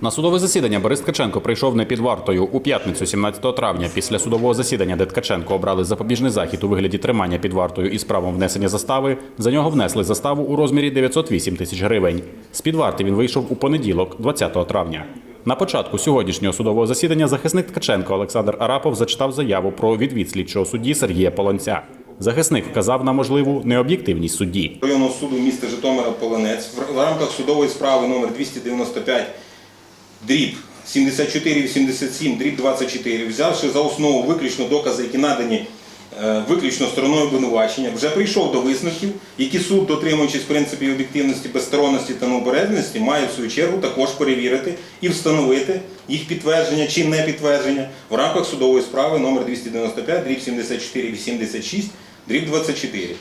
На судове засідання Борис Ткаченко прийшов не під вартою у п'ятницю, 17 травня. Після судового засідання, де Ткаченко обрали запобіжний захід у вигляді тримання під вартою із правом внесення застави, за нього внесли заставу у розмірі 908 тисяч гривень. З під варти він вийшов у понеділок, 20 травня. На початку сьогоднішнього судового засідання захисник Ткаченко Олександр Арапов зачитав заяву про відвід слідчого судді Сергія Полонця. Захисник вказав на можливу необ'єктивність судді. районного суду міста Житомира Полонець в рамках судової справи номер 295 дріб 7487 дріб 24, взявши за основу виключно докази, які надані е, виключно стороною обвинувачення, вже прийшов до висновків, які суд, дотримуючись принципів об'єктивності, безсторонності та неупередженості, має в свою чергу також перевірити і встановити їх підтвердження чи не підтвердження в рамках судової справи номер 295 дріб 7486 дріб 24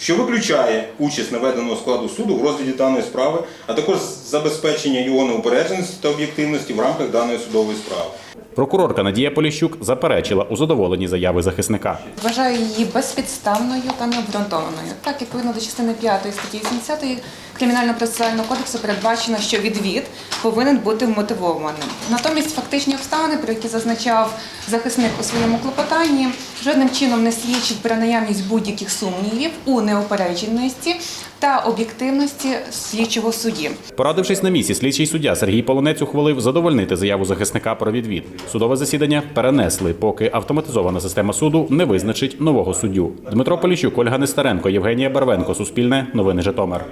що виключає участь наведеного складу суду в розгляді даної справи, а також забезпечення його неупередженості та об'єктивності в рамках даної судової справи. Прокурорка Надія Поліщук заперечила у задоволенні заяви захисника. Вважаю її безпідставною та необґрунтованою. Так, відповідно до частини 5 статті 80 Кримінально-процесуального кодексу передбачено, що відвід повинен бути вмотивованим. Натомість фактичні обставини, про які зазначав захисник у своєму клопотанні, жодним чином не свідчать про наявність будь-яких сумнівів у неупередженості та об'єктивності слідчого судді. Порадившись на місці, слідчий суддя Сергій Полонець ухвалив задовольнити заяву захисника про відвід. Судове засідання перенесли, поки автоматизована система суду не визначить нового суддю. Дмитро Поліщук, Ольга Нестеренко, Євгенія Барвенко, Суспільне, Новини Житомир.